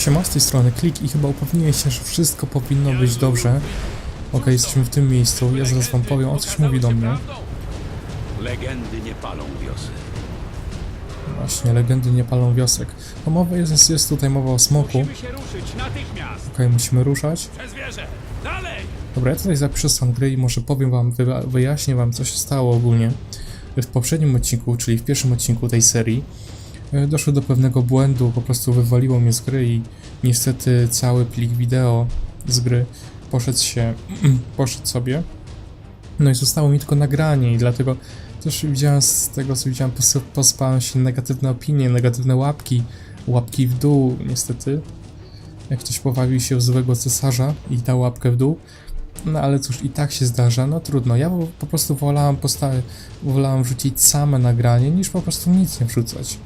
Siema, z tej strony Klik i chyba upewniłem się, że wszystko powinno być dobrze. Okej, jesteśmy w tym miejscu, ja zaraz wam powiem, o coś mówi do mnie. Legendy nie palą wiosy. Właśnie, legendy nie palą wiosek. No mowa jest, jest tutaj mowa o smoku. Okej, musimy ruszać. Dobra, ja tutaj zapiszę stan gry i może powiem wam, wy, wyjaśnię wam, co się stało ogólnie. W poprzednim odcinku, czyli w pierwszym odcinku tej serii, doszło do pewnego błędu, po prostu wywaliło mnie z gry i niestety cały plik wideo z gry poszedł się, poszedł sobie. No i zostało mi tylko nagranie i dlatego też widziałem z tego, co widziałem, pos- pospałem się negatywne opinie, negatywne łapki, łapki w dół, niestety. Jak ktoś powabił się w złego cesarza i dał łapkę w dół, no ale cóż, i tak się zdarza, no trudno. Ja po, prostu wolałem wolałem wrzucić same nagranie, niż po prostu nic nie wrzucać.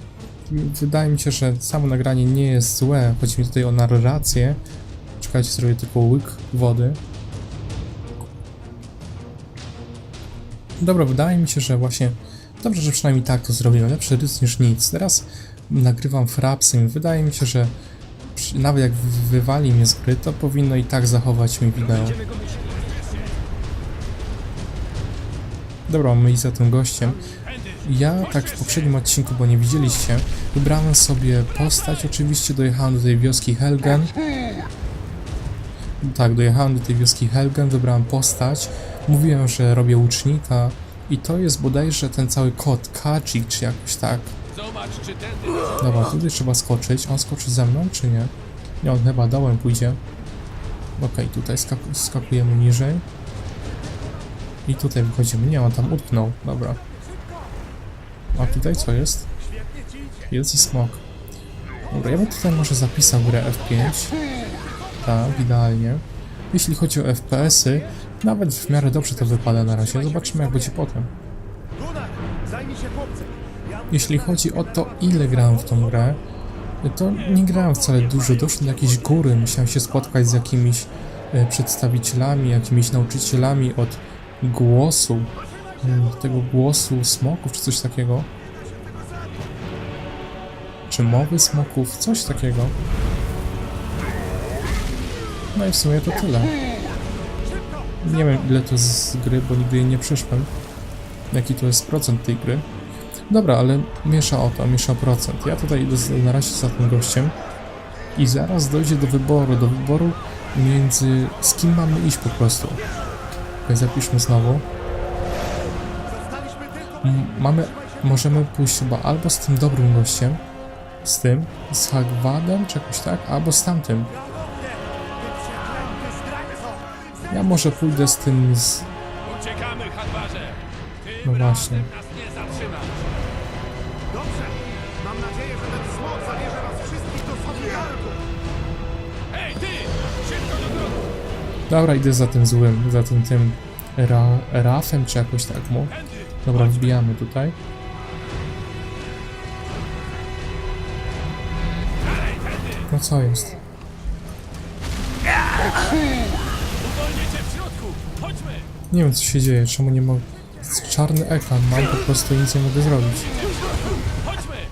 Wydaje mi się, że samo nagranie nie jest złe. Chodzi mi tutaj o narrację. Czekajcie, zrobię tylko łyk wody. Dobra, wydaje mi się, że właśnie dobrze, że przynajmniej tak to zrobiłem. Lepszy rys niż nic. Teraz nagrywam frapsem. Wydaje mi się, że nawet jak wy- wywali mnie z gry, to powinno i tak zachować mi wideo. Dobra, mamy iść za tym gościem. Ja, tak w poprzednim odcinku, bo nie widzieliście, wybrałem sobie postać, oczywiście dojechałem do tej wioski Helgen. Tak, dojechałem do tej wioski Helgen, wybrałem postać, mówiłem, że robię łucznika i to jest bodajże ten cały kod, Kacik, czy jakoś tak. Dobra, tutaj trzeba skoczyć. On skoczy ze mną, czy nie? Nie, on chyba dołem pójdzie. Okej, tutaj skak skakujemy niżej. I tutaj wychodzimy. Nie, on tam utknął. Dobra. A tutaj co jest? Jest i smok. Dobra, ja bym tutaj może zapisał grę F5. Tak, idealnie. Jeśli chodzi o FPS-y, nawet w miarę dobrze to wypada na razie. Zobaczymy jak będzie potem. Jeśli chodzi o to, ile grałem w tą grę, to nie grałem wcale dużo. Doszło do jakiejś góry, musiałem się spotkać z jakimiś e, przedstawicielami, jakimiś nauczycielami od głosu, mm, tego głosu smoków, czy coś takiego. Czy mowy smoków, coś takiego. No i w sumie to tyle. Nie wiem ile to z gry, bo nigdy jej nie przyszłem. Jaki to jest procent tej gry. Dobra, ale miesza o to, miesza procent. Ja tutaj idę na razie za tym gościem i zaraz dojdzie do wyboru, do wyboru między z kim mamy iść po prostu. Okay, zapiszmy znowu. Mamy, możemy pójść chyba albo z tym dobrym gościem, z tym, z Hagwadem, czy jakoś tak, albo z tamtym. Ja może pójdę z tym z... No właśnie. razem nas nie zatrzymasz! Dobrze. Mam nadzieję, że ten smok zabierze was wszystkich do Sowjetu. Hej, ty! Szybko do drogi! Dobra, idę za tym złym, za tym tym ra, Rafem, czy jakoś tak mu. Dobra, wbijamy tutaj. No co jest? Nie wiem co się dzieje, czemu nie mogę... Czarny ekran, mam po prostu nic nie mogę zrobić.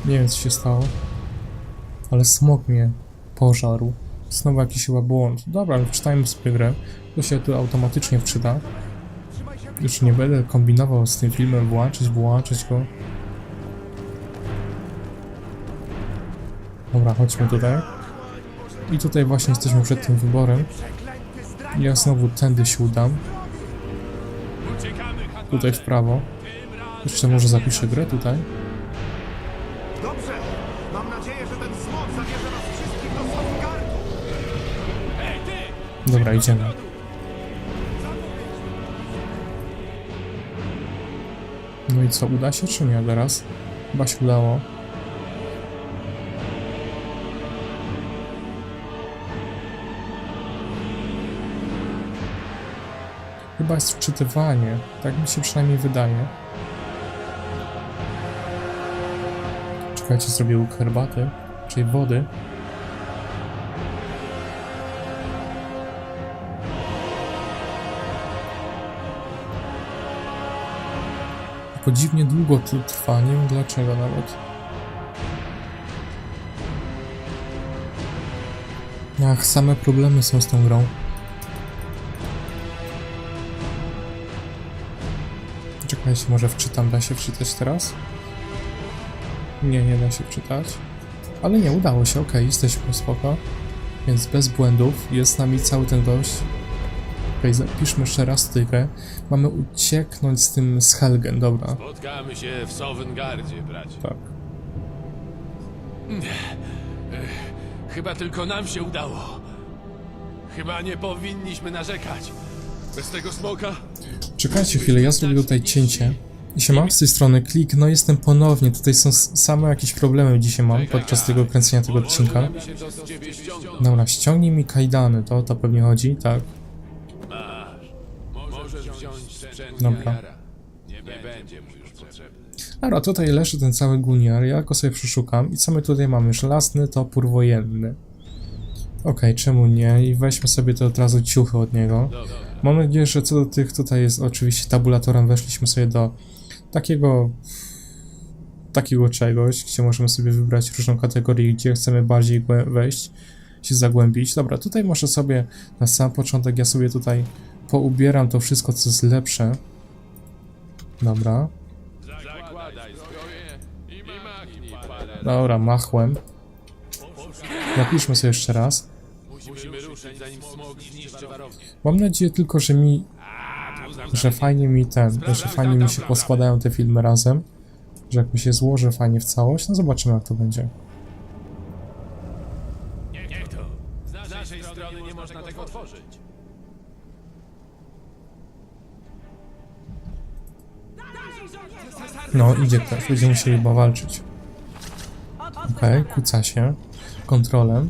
Nie wiem co się stało. Ale smog mnie pożarł. Znowu jakiś chyba błąd. Dobra, ale wczytajmy sobie grę. To się tu automatycznie wczyta. Już nie będę kombinował z tym filmem, włączyć, włączyć go. Dobra, chodźmy tutaj. I tutaj właśnie jesteśmy przed tym wyborem. Ja znowu tędy się udam. Tutaj w prawo. Jeszcze może zapiszę grę tutaj. Dobrze. Mam nadzieję, że ten zabierze wszystkich do! Dobra, idziemy. Co, uda się czy nie teraz? Chyba się udało. Chyba jest wczytywanie, tak mi się przynajmniej wydaje. Czekajcie, zrobię łuk herbaty, czyli wody. Dziwnie długo trwa, nie wiem dlaczego nawet. Ach, same problemy są z tą grą. Czekajcie, może wczytam. Da się wczytać teraz? Nie, nie da się wczytać. Ale nie, udało się, okej, jesteśmy spoko. Więc bez błędów, jest z nami cały ten gość. Okej, zapiszmy jeszcze raz tygrę. Mamy ucieknąć z tym z Helgen, dobra. Spotkamy się w Sowengardzie, bracie. Tak. Chyba tylko nam się udało. Chyba nie powinniśmy narzekać. Bez tego smoka? Czekajcie chwilę, ja zrobię tutaj cięcie. I się mam z tej strony klik, no jestem ponownie, tutaj są same jakieś problemy dzisiaj mam podczas tego kręcenia tego odcinka. Dobra, ściągnij mi kajdany, to o to pewnie chodzi, tak. Masz. Możesz wziąć sprzęt Dobra. Nie będzie mu już potrzebny. Dobra, tutaj leży ten cały guniar, ja go sobie przeszukam. I co my tutaj mamy? Żelazny topór wojenny. Okej, czemu nie? I weźmy sobie to od razu ciuchy od niego. Mam nadzieję, że co do tych tutaj jest oczywiście tabulatorem weszliśmy sobie do takiego takiego czegoś, gdzie możemy sobie wybrać różną kategorię, gdzie chcemy bardziej wejść, się zagłębić. Dobra, tutaj może sobie na sam początek ja sobie tutaj poubieram to wszystko, co jest lepsze. Dobra, dobra, machłem. Napiszmy sobie jeszcze raz. Mam nadzieję tylko, że mi, że fajnie mi ten, że fajnie mi się poskładają te filmy razem, że jak mi się złoży fajnie w całość, no zobaczymy jak to będzie. No, idzie ktoś, będziemy musieli chyba walczyć. Okej, kuca się. Kontrolem.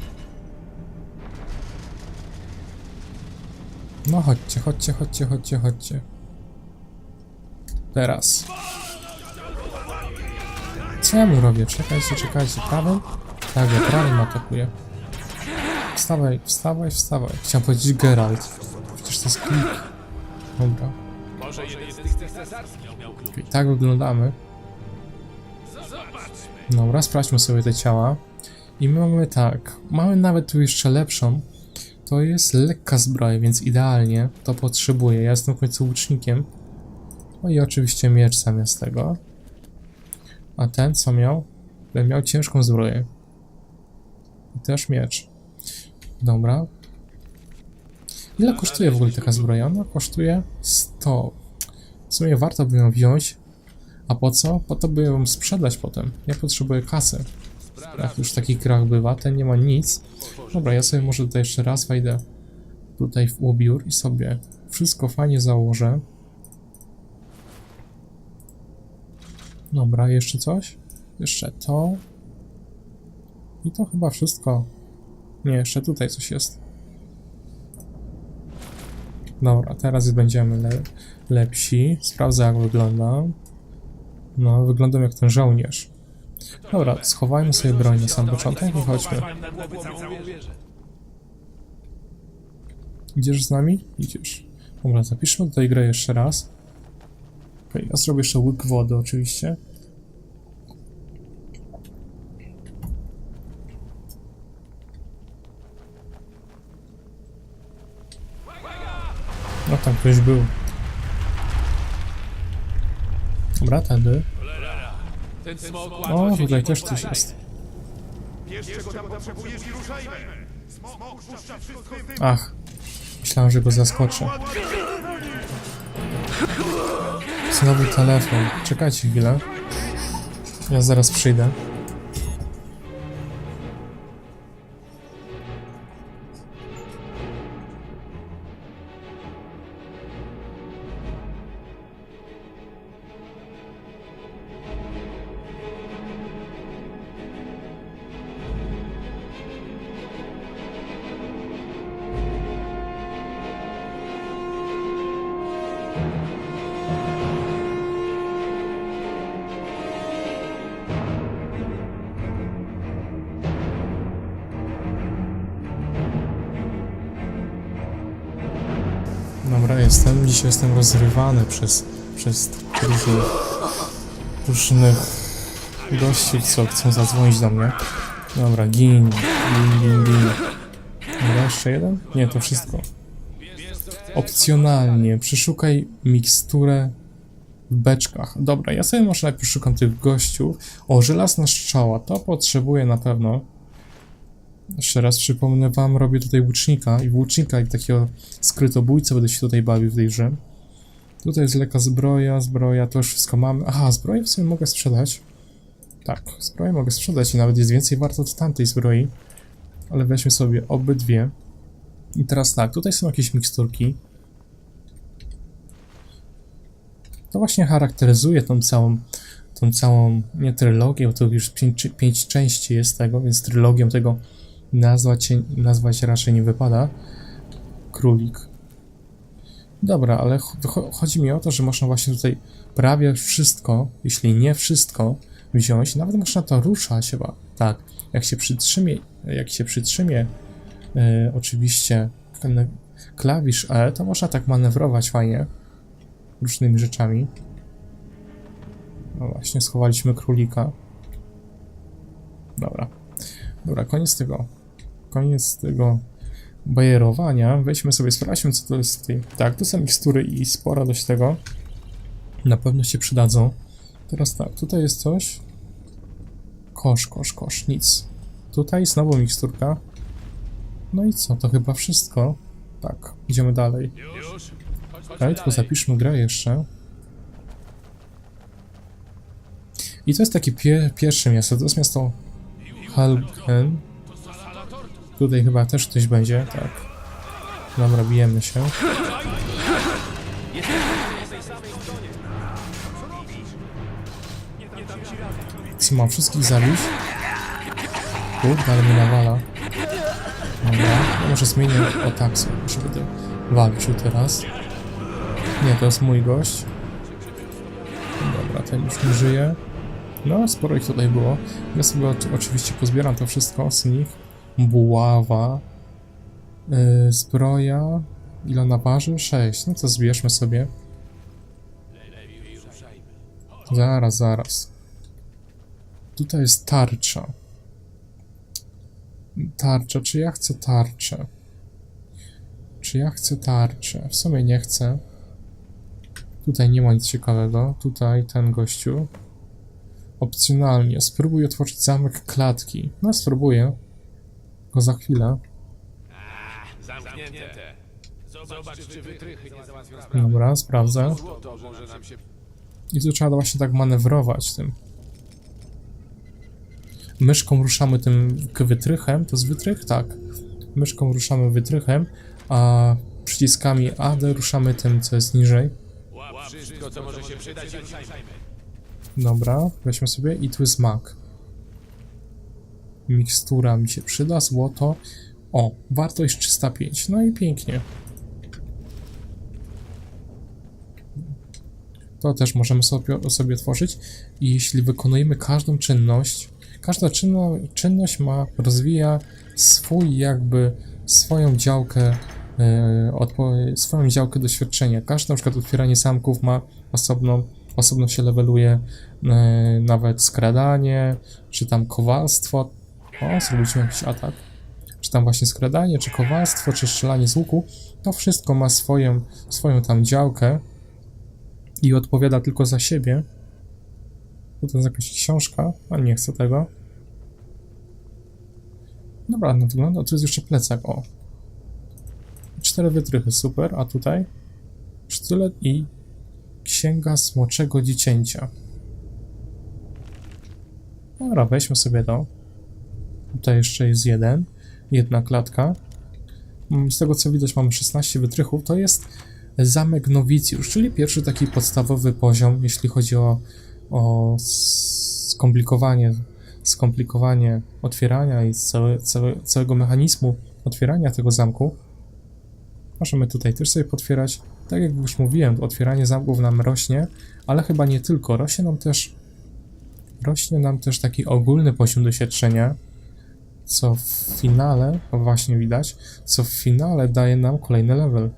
No chodźcie, chodźcie, chodźcie, chodźcie, chodźcie. Teraz. Co ja mu robię? Czekajcie, czekajcie. Prawym? Tak, ja prawym atakuję. Wstawaj, wstawaj, wstawaj. Chciałem powiedzieć Geralt. Przecież to jest klik. Dobra. Może jeden z tych cesarskich miał klucz. I tak wyglądamy. Dobra, sprawdźmy sobie te ciała. I my mamy tak. Mamy nawet tu jeszcze lepszą. To jest lekka zbroja, więc idealnie to potrzebuję. Ja jestem w końcu łucznikiem. No i oczywiście miecz zamiast tego. A ten co miał? Ten miał ciężką zbroję. I też miecz. Dobra. Ile kosztuje w ogóle taka zbroja? Ona kosztuje 100. W sumie warto by ją wziąć. A po co? Po to, by ją sprzedać potem. Ja potrzebuję kasy. Jak już w takich bywa, ten nie ma nic. Dobra, ja sobie może tutaj jeszcze raz wejdę tutaj w ubiór i sobie wszystko fajnie założę. Dobra, jeszcze coś? Jeszcze to. I to chyba wszystko. Nie, jeszcze tutaj coś jest. Dobra, teraz będziemy le lepsi. Sprawdzę jak wyglądam. No, wyglądam jak ten żołnierz. Dobra, schowajmy sobie broń na sam początek i chodźmy. Idziesz z nami? Idziesz. Dobra, zapiszmy tutaj grę jeszcze raz. Okej, ja zrobię jeszcze łyk wody oczywiście. Ktoś był. Dobra, tędy. Ten O, się tutaj też coś jest. Ach, myślałem, że go zaskoczę. Znowu telefon. Czekajcie chwilę. Ja zaraz przyjdę. Jestem. Rozrywany przez, przez różnych, różnych gości, co chcą zadzwonić do mnie. Dobra, gin, gin, gin, gin. Jeszcze jeden? Nie, to wszystko. Opcjonalnie, przeszukaj miksturę w beczkach. Dobra, ja sobie może najpierw szukam tych gościów. O, żelazna strzała, to potrzebuję na pewno. Jeszcze raz przypomnę wam, robię tutaj łucznika i w łucznika i takiego skrytobójcę będę się tutaj bawił w tej grze. Tutaj jest lekka zbroja, zbroja, to już wszystko mamy. Aha, zbroję w sumie mogę sprzedać. Tak, zbroję mogę sprzedać i nawet jest więcej warto od tamtej zbroi. Ale weźmy sobie obydwie. I teraz tak, tutaj są jakieś miksturki. To właśnie charakteryzuje tą całą, tą całą, nie trylogię, bo to już pięć, pięć części jest tego, więc trylogią tego nazwać, się- nazwać raczej nie wypada. Królik. Dobra, ale ch- cho- chodzi mi o to, że można właśnie tutaj prawie wszystko, jeśli nie wszystko, wziąć. Nawet można to ruszać chyba. Tak, jak się przytrzymie, jak się przytrzymie e, oczywiście klawisz E, to można tak manewrować fajnie różnymi rzeczami. No właśnie, schowaliśmy królika. Dobra. Dobra, koniec tego. Koniec tego bajerowania. Weźmy sobie, sprawdźmy co to jest tutaj. Tak, to są mikstury i spora dość tego. Na pewno się przydadzą. Teraz tak, tutaj jest coś. Kosz, kosz, kosz, nic. Tutaj znowu miksturka. No i co, to chyba wszystko. Tak, idziemy dalej. Ale tylko zapiszmy grę jeszcze. I to jest takie pie pierwsze miasto, to jest miasto Halken. Tutaj chyba też ktoś będzie, tak. Dobra, bijemy się. Co, mam wszystkich zabić? Kurde, ale mnie nawala. Dobra, może zmienię o tak sobie, że będę walczył teraz. Nie, to jest mój gość. Dobra, ten już nie żyje. No, sporo ich tutaj było. Ja sobie oczy- oczywiście pozbieram to wszystko z nich. Buława. Yy, zbroja. Ile ona waży? 6. No to zbierzmy sobie. Zaraz, zaraz. Tutaj jest tarcza. Tarcza. Czy ja chcę tarczę? Czy ja chcę tarczę? W sumie nie chcę. Tutaj nie ma nic ciekawego. Tutaj ten gościu. Opcjonalnie. Spróbuj otworzyć zamek klatki. No, spróbuję. Go za chwilę. Zamknięte. Zobacz, czy wytrychy nie załatwią sprawy. Dobra, sprawdzę. To może nam się I tu trzeba właśnie tak manewrować tym. Myszką ruszamy tym wytrychem. To jest wytrych? Tak. Myszką ruszamy wytrychem, a przyciskami AD ruszamy tym, co jest niżej. Dobra, weźmy sobie i tu jest mak. Mikstura mi się przyda, złoto. O, wartość 305. No i pięknie. To też możemy sobie, sobie tworzyć. I jeśli wykonujemy każdą czynność, każda czynno, czynność ma, rozwija swój jakby, swoją działkę, e, swoją działkę doświadczenia. Każde na przykład otwieranie zamków ma osobną, osobno się leveluje e, nawet skradanie, czy tam kowalstwo. O, zrobiliśmy jakiś atak. Czy tam właśnie skradanie, czy kowalstwo, czy strzelanie z łuku. To wszystko ma swoją, swoją tam działkę i odpowiada tylko za siebie. To jest jakaś książka, ale nie chcę tego. Dobra, no wygląda, tu jest jeszcze plecak, o. Cztery wytrychy, super, a tutaj? Sztylet i księga smoczego dziecięcia. Dobra, weźmy sobie to. Tutaj jeszcze jest jeden, jedna klatka. Mm, Z tego co widać mamy 16 wytrychów, to jest zamek nowicjusz, czyli pierwszy taki podstawowy poziom, jeśli chodzi o, o skomplikowanie, skomplikowanie otwierania i całe, całe, całego mechanizmu otwierania tego zamku. Możemy tutaj też sobie potwierać. Tak jak już mówiłem, otwieranie zamków nam rośnie, ale chyba nie tylko. Rośnie nam też rośnie nam też taki ogólny poziom doświadczenia, co w finale, o właśnie widać, co w finale daje nam kolejny level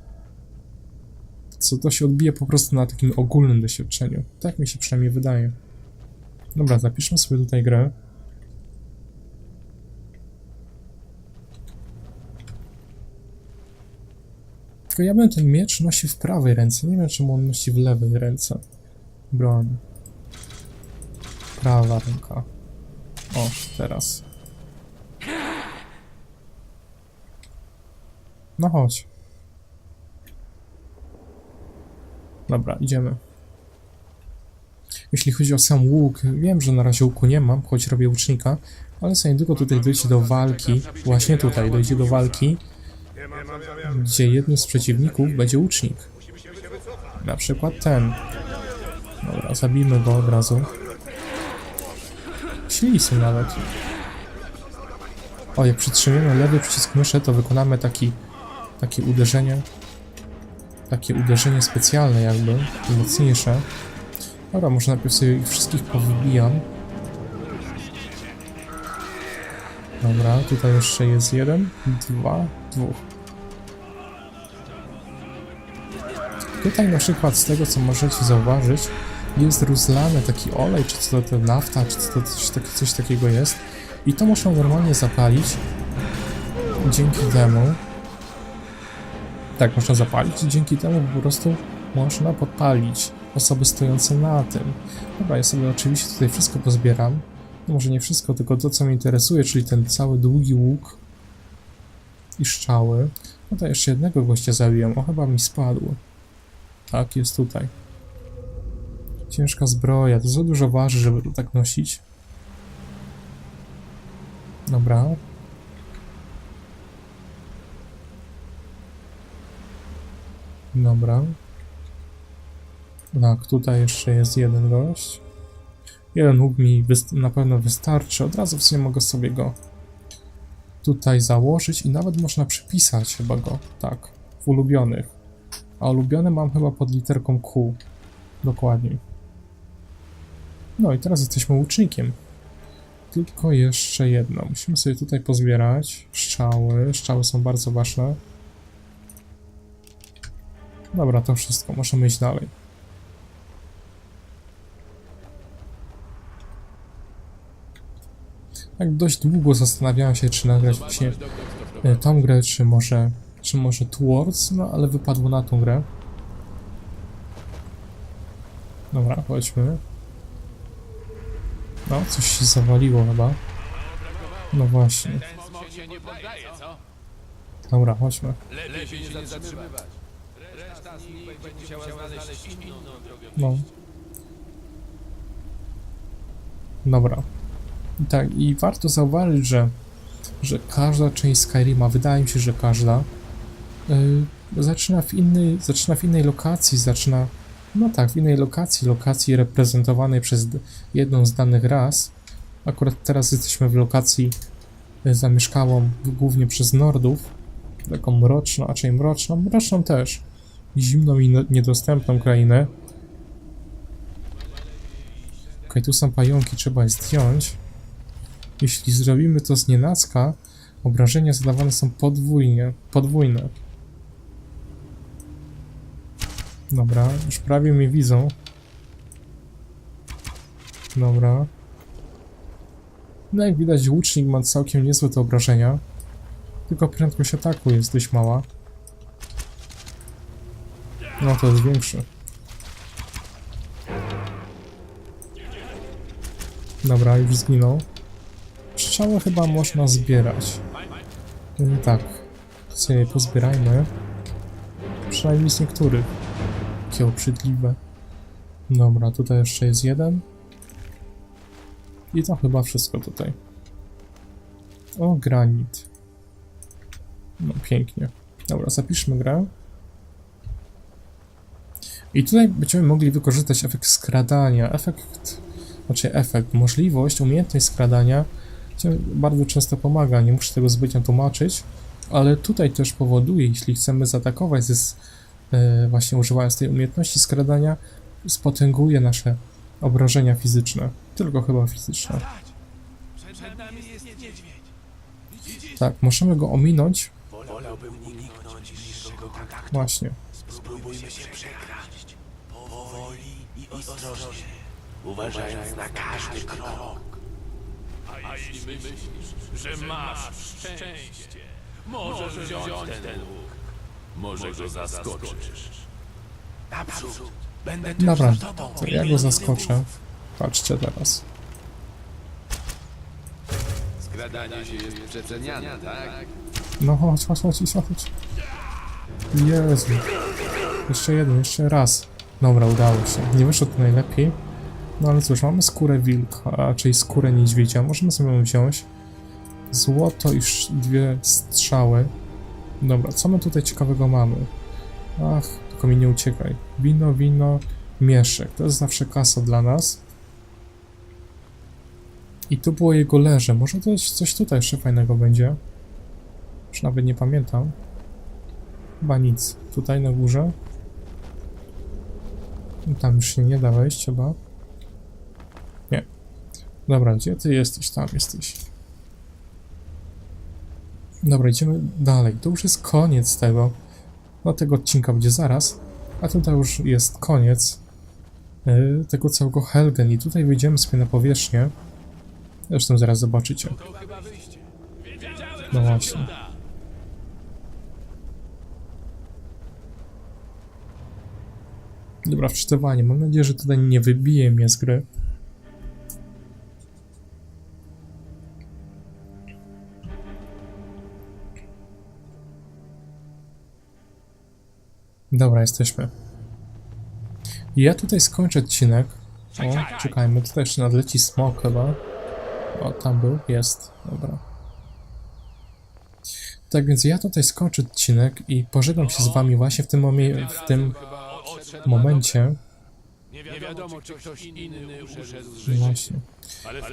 co to się odbije po prostu na takim ogólnym doświadczeniu. Tak mi się przynajmniej wydaje. Dobra, zapiszmy sobie tutaj grę. Tylko ja bym ten miecz nosił w prawej ręce. Nie wiem, czemu on nosi w lewej ręce. Broń. Prawa ręka. O, teraz. No chodź. Dobra, idziemy. Jeśli chodzi o sam łuk, wiem, że na razie łuku nie mam, choć robię łucznika, ale za niedługo tutaj dojdzie do walki, właśnie tutaj dojdzie do walki, gdzie jednym z przeciwników będzie łucznik. Na przykład ten. Dobra, zabijmy go od razu. Ślisy nawet. O, jak przytrzymujemy lewy przycisk myszy, to wykonamy taki, takie uderzenie. Takie uderzenie specjalne jakby, mocniejsze. Dobra, może najpierw sobie ich wszystkich powybijam. Dobra, tutaj jeszcze jest jeden, dwa, dwóch. Tutaj na przykład z tego co możecie zauważyć jest rozlany taki olej, czy co to nafta, czy to coś, tak, coś takiego jest i to muszę normalnie zapalić dzięki temu tak, można zapalić i dzięki temu po prostu można podpalić osoby stojące na tym. Dobra, ja sobie oczywiście tutaj wszystko pozbieram. No może nie wszystko, tylko to, co mnie interesuje, czyli ten cały długi łuk i szczały. No to jeszcze jednego gościa zabiłem. O, chyba mi spadł. Tak, jest tutaj. Ciężka zbroja. To za dużo waży, żeby to tak nosić. Dobra. Dobra. Tak, tutaj jeszcze jest jeden gość. Jeden łuk mi na pewno wystarczy. Od razu w sumie mogę sobie go tutaj założyć i nawet można przypisać chyba go. Tak, w ulubionych. A ulubione mam chyba pod literką Q. Dokładniej. No i teraz jesteśmy łucznikiem. Tylko jeszcze jedno. Musimy sobie tutaj pozbierać strzały. Strzały są bardzo ważne. Dobra, to wszystko. Możemy iść dalej. Tak dość długo zastanawiałem się, czy nagrać właśnie e, tą grę, czy może, czy może Towards, no ale wypadło na tą grę. Dobra, chodźmy. No, coś się zawaliło chyba. No właśnie. Dobra, chodźmy. Lepiej się nie zatrzymywać. Z nich będzie musiała znaleźć inną drogę. No. Dobra. Tak, i warto zauważyć, że, że każda część Skyrima, wydaje mi się, że każda, yy, zaczyna, w innej, zaczyna w innej lokacji, zaczyna, no tak, w innej lokacji, lokacji reprezentowanej przez jedną z danych ras. Akurat teraz jesteśmy w lokacji y, zamieszkałą głównie przez Nordów, taką mroczną, a raczej mroczną, mroczną też, zimną i no- niedostępną krainę. Okej, tu są pająki, trzeba je zdjąć. Jeśli zrobimy to z nienacka, obrażenia zadawane są podwójnie, podwójne. Dobra, już prawie mnie widzą. Dobra. No jak widać łucznik ma całkiem niezłe te obrażenia. Tylko prędkość ataku jest dość mała. No to jest większy. Dobra, już zginął. Strzały chyba można zbierać. Mm, Tak. Sobie pozbierajmy. Przynajmniej z niektórych. Jakie obrzydliwe. Dobra, tutaj jeszcze jest jeden. I to chyba wszystko tutaj. O, granit. No, pięknie. Dobra, zapiszmy grę. I tutaj będziemy mogli wykorzystać efekt skradania. Efekt, znaczy efekt, możliwość, umiejętność skradania co bardzo często pomaga. Nie muszę tego zbytnio tłumaczyć, ale tutaj też powoduje, jeśli chcemy zaatakować e, właśnie używając tej umiejętności skradania, spotęguje nasze obrażenia fizyczne. Tylko chyba fizyczne. Przed nami jest niedźwiedź. Tak, możemy go ominąć. Wolałbym uniknąć bliższego kontaktu. Właśnie. Spróbujmy się przekraść. Powoli i ostrożnie. Uważając na każdy krok. A jeśli myślisz, że masz szczęście, możesz wziąć ten łuk. Może go zaskoczysz. Naprzód! Będę Dobra, to ja go zaskoczę. Patrzcie teraz. Skradanie się jest przeceniane, tak? No chodź, chodź, chodź, chodź. Jezu. Jeszcze jeden, jeszcze raz. Dobra, udało się. Nie wyszło to najlepiej. No ale cóż, mamy skórę wilka, raczej skórę niedźwiedzia. Możemy sobie ją wziąć. Złoto i dwie strzały. Dobra, co my tutaj ciekawego mamy? Ach, tylko mi nie uciekaj. Wino, wino, mieszek. To jest zawsze kasa dla nas. I tu było jego leże. Może to jest coś tutaj jeszcze fajnego będzie. Już nawet nie pamiętam. Chyba nic. Tutaj na górze. Tam już się nie da wejść chyba. Nie. Dobra, gdzie ty jesteś? Tam jesteś. Dobra, idziemy dalej. To już jest koniec tego. No tego odcinka będzie zaraz. A tutaj już jest koniec yy, tego całego Helgen. I tutaj wyjdziemy sobie na powierzchnię. Zresztą zaraz zobaczycie. No właśnie. Dobra, wczytywanie. Mam nadzieję, że tutaj nie wybije mnie z gry. Dobra, jesteśmy. Ja tutaj skończę odcinek. O, czekajmy, tutaj jeszcze nadleci smok chyba. O, tam był, jest, dobra. Tak więc ja tutaj skończę odcinek i pożegnam się z wami właśnie w tym, momie- w tym momencie. Nie wiadomo, czy ktoś inny uszedł z życia. właśnie.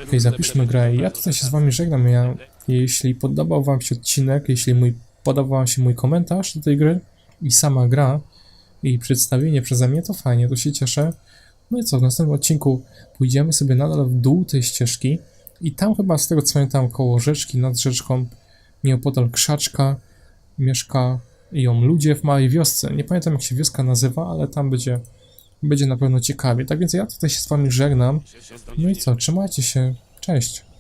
Okej, zapiszmy grę. Ja tutaj się z wami żegnam. Ja, jeśli podobał wam się odcinek, jeśli mój, podobał wam się mój komentarz do tej gry i sama gra i przedstawienie przeze mnie, to fajnie, to się cieszę. No i co, w następnym odcinku pójdziemy sobie nadal w dół tej ścieżki i tam chyba z tego co pamiętam koło rzeczki, nad rzeczką, nieopodal krzaczka, mieszka ją ludzie w małej wiosce. Nie pamiętam jak się wioska nazywa, ale tam będzie, będzie na pewno ciekawie. Tak więc ja tutaj się z wami żegnam. No i co, trzymajcie się. Cześć.